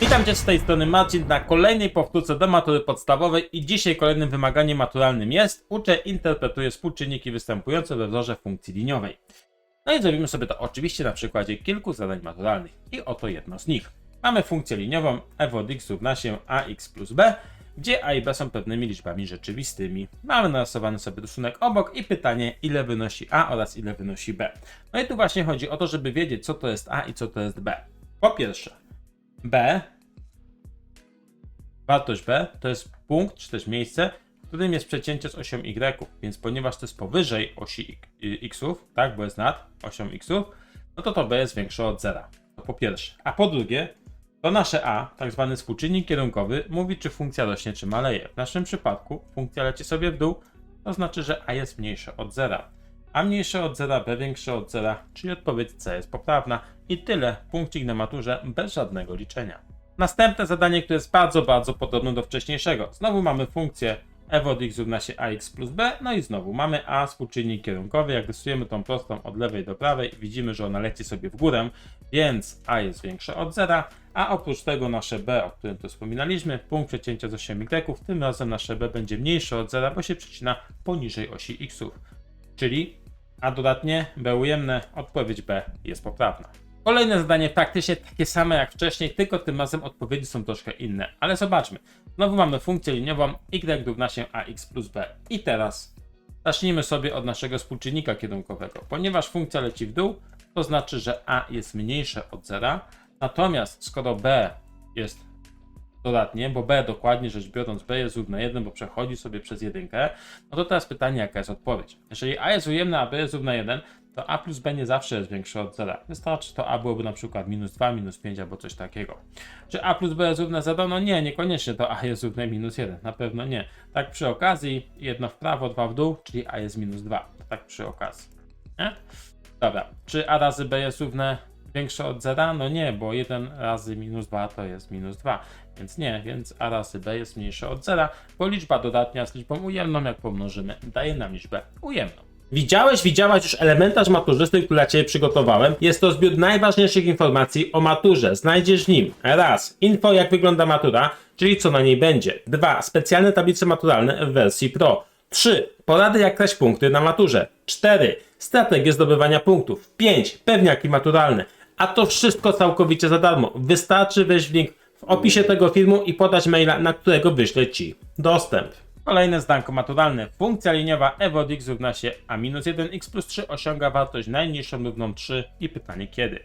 Witam Cię z tej strony Marcin na kolejnej powtórce do matury podstawowej i dzisiaj kolejnym wymaganiem maturalnym jest uczę, interpretuję współczynniki występujące we wzorze funkcji liniowej. No i zrobimy sobie to oczywiście na przykładzie kilku zadań maturalnych i oto jedno z nich. Mamy funkcję liniową f od x równa się ax plus b, gdzie a i b są pewnymi liczbami rzeczywistymi. Mamy narysowany sobie rysunek obok i pytanie ile wynosi a oraz ile wynosi b. No i tu właśnie chodzi o to, żeby wiedzieć co to jest a i co to jest b. Po pierwsze, b, wartość b to jest punkt czy też miejsce, w którym jest przecięcie z osią y, więc ponieważ to jest powyżej osi y- xów, tak, bo jest nad osią xów, no to to b jest większe od zera. To po pierwsze. A po drugie, to nasze a, tak zwany współczynnik kierunkowy, mówi czy funkcja rośnie czy maleje. W naszym przypadku funkcja leci sobie w dół, to znaczy, że a jest mniejsze od zera. A mniejsze od zera, b większe od zera, czyli odpowiedź C jest poprawna. I tyle, punkcik na maturze bez żadnego liczenia. Następne zadanie, które jest bardzo, bardzo podobne do wcześniejszego. Znowu mamy funkcję f od x równa się ax plus b, no i znowu mamy a współczynnik kierunkowy. Jak rysujemy tą prostą od lewej do prawej, widzimy, że ona leci sobie w górę, więc a jest większe od zera, a oprócz tego nasze b, o którym tu wspominaliśmy, punkt przecięcia z osią y, tym razem nasze b będzie mniejsze od zera, bo się przecina poniżej osi xów. Czyli a dodatnie b ujemne, odpowiedź b jest poprawna. Kolejne zadanie praktycznie takie same jak wcześniej, tylko tym razem odpowiedzi są troszkę inne. Ale zobaczmy. Znowu mamy funkcję liniową y równa się ax plus b. I teraz zacznijmy sobie od naszego współczynnika kierunkowego. Ponieważ funkcja leci w dół, to znaczy, że a jest mniejsze od zera. Natomiast skoro b jest dodatnie, bo b dokładnie rzecz biorąc, b jest równe 1, bo przechodzi sobie przez jedynkę, no to teraz pytanie, jaka jest odpowiedź. Jeżeli a jest ujemne, a b jest równe 1, to a plus b nie zawsze jest większe od zera. Wystarczy to a byłoby na przykład minus 2, minus 5 albo coś takiego. Czy a plus b jest równe 0? No nie, niekoniecznie to a jest równe minus 1, na pewno nie. Tak przy okazji, jedno w prawo, dwa w dół, czyli a jest minus 2. Tak przy okazji. Nie? Dobra, czy a razy b jest równe większe od zera? No nie, bo 1 razy minus 2 to jest minus 2, więc nie, więc a razy b jest mniejsze od zera, bo liczba dodatnia z liczbą ujemną, jak pomnożymy, daje nam liczbę ujemną. Widziałeś, widziałaś już elementarz maturzysty, który dla Ciebie przygotowałem. Jest to zbiór najważniejszych informacji o maturze. Znajdziesz w nim raz info jak wygląda matura, czyli co na niej będzie. Dwa specjalne tablice maturalne w wersji Pro. 3. Porady jak kraść punkty na maturze. 4. Strategie zdobywania punktów. 5. Pewniaki maturalne. A to wszystko całkowicie za darmo. Wystarczy wejść w link w opisie tego filmu i podać maila, na którego wyślę Ci dostęp. Kolejne zdanko maturalne. Funkcja liniowa f od x równa się a minus 1x plus 3 osiąga wartość najniższą równą 3 i pytanie kiedy.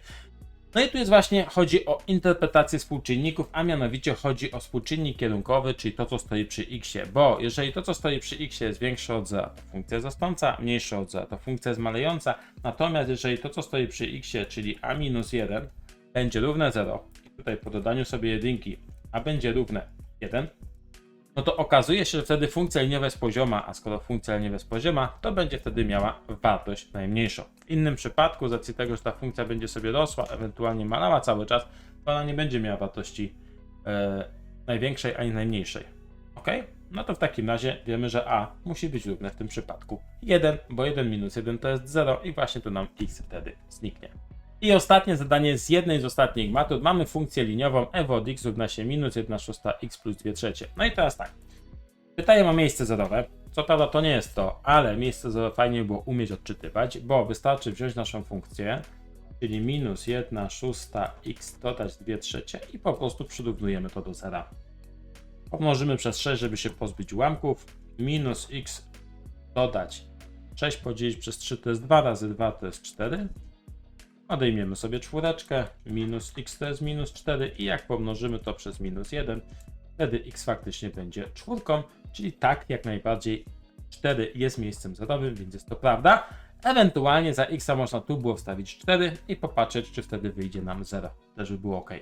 No i tu jest właśnie, chodzi o interpretację współczynników, a mianowicie chodzi o współczynnik kierunkowy, czyli to, co stoi przy x, bo jeżeli to, co stoi przy x jest większe od zera, to funkcja jest rosnąca, mniejsze od zera, to funkcja jest malejąca, natomiast jeżeli to, co stoi przy x, czyli a minus 1, będzie równe 0, i tutaj po dodaniu sobie jedynki, a będzie równe 1, no to okazuje się, że wtedy funkcja liniowa jest pozioma, a skoro funkcja liniowa jest pozioma, to będzie wtedy miała wartość najmniejszą. W innym przypadku, z racji tego, że ta funkcja będzie sobie rosła, ewentualnie malała cały czas, to ona nie będzie miała wartości e, największej ani najmniejszej. Ok? No to w takim razie wiemy, że a musi być równe w tym przypadku 1, bo 1 minus 1 to jest 0 i właśnie tu nam x wtedy zniknie. I ostatnie zadanie z jednej z ostatnich matur. Mamy funkcję liniową f od x równa się minus 1 szósta x plus 2 trzecie. No i teraz tak. Pytanie ma miejsce zerowe. Co prawda to nie jest to, ale miejsce zerowe fajnie było umieć odczytywać, bo wystarczy wziąć naszą funkcję, czyli minus 1 szósta x dodać 2 trzecie i po prostu przyrównujemy to do zera. Pomnożymy przez 6, żeby się pozbyć ułamków. Minus x dodać 6 podzielić przez 3 to jest 2 razy 2 to jest 4. Odejmiemy sobie czwóreczkę, minus x to jest minus 4 i jak pomnożymy to przez minus 1, wtedy x faktycznie będzie czwórką, czyli tak jak najbardziej 4 jest miejscem zerowym, więc jest to prawda. Ewentualnie za x można tu było wstawić 4 i popatrzeć, czy wtedy wyjdzie nam 0. Też by było ok.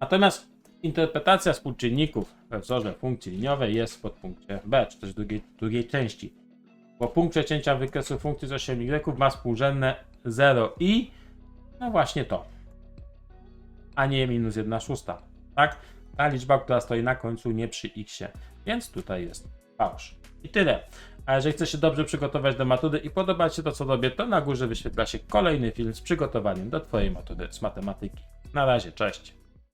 Natomiast interpretacja współczynników we wzorze funkcji liniowej jest w podpunkcie b, czy też drugiej, drugiej części. Bo punkt przecięcia wykresu funkcji z 8y ma współrzędne 0 i no właśnie to. A nie minus 1 szósta. Tak? Ta liczba, która stoi na końcu, nie przy x. Więc tutaj jest fałsz. I tyle. A jeżeli chcesz się dobrze przygotować do matury i podoba Ci się to, co robię, to na górze wyświetla się kolejny film z przygotowaniem do Twojej matury z matematyki. Na razie, cześć.